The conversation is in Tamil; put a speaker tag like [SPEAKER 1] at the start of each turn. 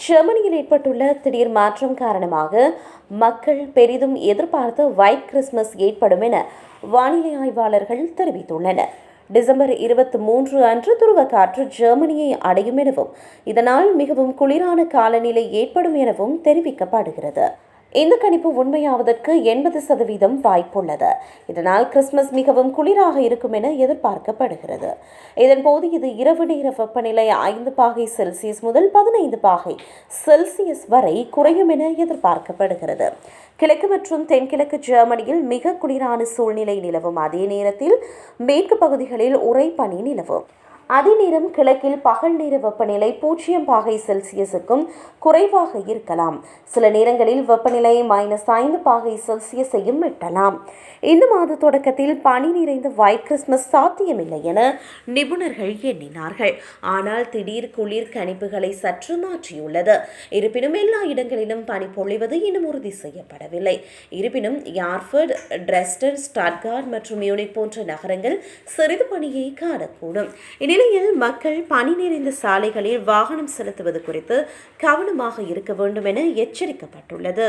[SPEAKER 1] ஜெர்மனியில் ஏற்பட்டுள்ள திடீர் மாற்றம் காரணமாக மக்கள் பெரிதும் எதிர்பார்த்த ஒயிட் கிறிஸ்மஸ் ஏற்படும் என வானிலை ஆய்வாளர்கள் தெரிவித்துள்ளனர். டிசம்பர் இருபத்தி மூன்று அன்று துருவ காற்று ஜெர்மனியை அடையும் எனவும் இதனால் மிகவும் குளிரான காலநிலை ஏற்படும் எனவும் தெரிவிக்கப்படுகிறது. இந்த கணிப்பு உண்மையாவதற்கு எண்பது சதவீதம் வாய்ப்புள்ளது. இதனால் கிறிஸ்துமஸ் மிகவும் குளிராக இருக்கும் என எதிர்பார்க்கப்படுகிறது. இதன்போது இது இரவு நேர வெப்பநிலை ஐந்து பாகை செல்சியஸ் முதல் பதினைந்து பாகை செல்சியஸ் வரை குறையும் என எதிர்பார்க்கப்படுகிறது. கிழக்கு மற்றும் தென்கிழக்கு ஜெர்மனியில் மிக குளிரான சூழ்நிலை நிலவும் அதே நேரத்தில் மேற்கு பகுதிகளில் உறைபனி நிலவும். அதே நேரம் கிழக்கில் பகல் நேர வெப்பநிலை பூஜ்ஜியம் பாகை செல்சியஸுக்கும் குறைவாக இருக்கலாம். சில நேரங்களில் வெப்பநிலை மைனஸ் ஐந்து பாகை செல்சியஸையும் எட்டலாம். இந்த மாத தொடக்கத்தில் பனி நிறைந்த ஒயிட் கிறிஸ்மஸ் சாத்தியமில்லை என நிபுணர்கள் எண்ணினார்கள். ஆனால் திடீர் குளிர் கணிப்புகளை சற்று மாற்றியுள்ளது. இருப்பினும் எல்லா இடங்களிலும் பனி பொழிவது இன்னும் உறுதி செய்யப்படவில்லை. இருப்பினும் யார்ஃபர்ட் டிரெஸ்டன் ஸ்டாட்கார்ட் மற்றும் மியூனிக் போன்ற நகரங்கள் சிறிது பணியை காணக்கூடும். இந்நிலையில் மக்கள் பனி நிறைந்த சாலைகளில் வாகனம் செலுத்துவது குறித்து கவனமாக இருக்க வேண்டும் என எச்சரிக்கப்பட்டுள்ளது.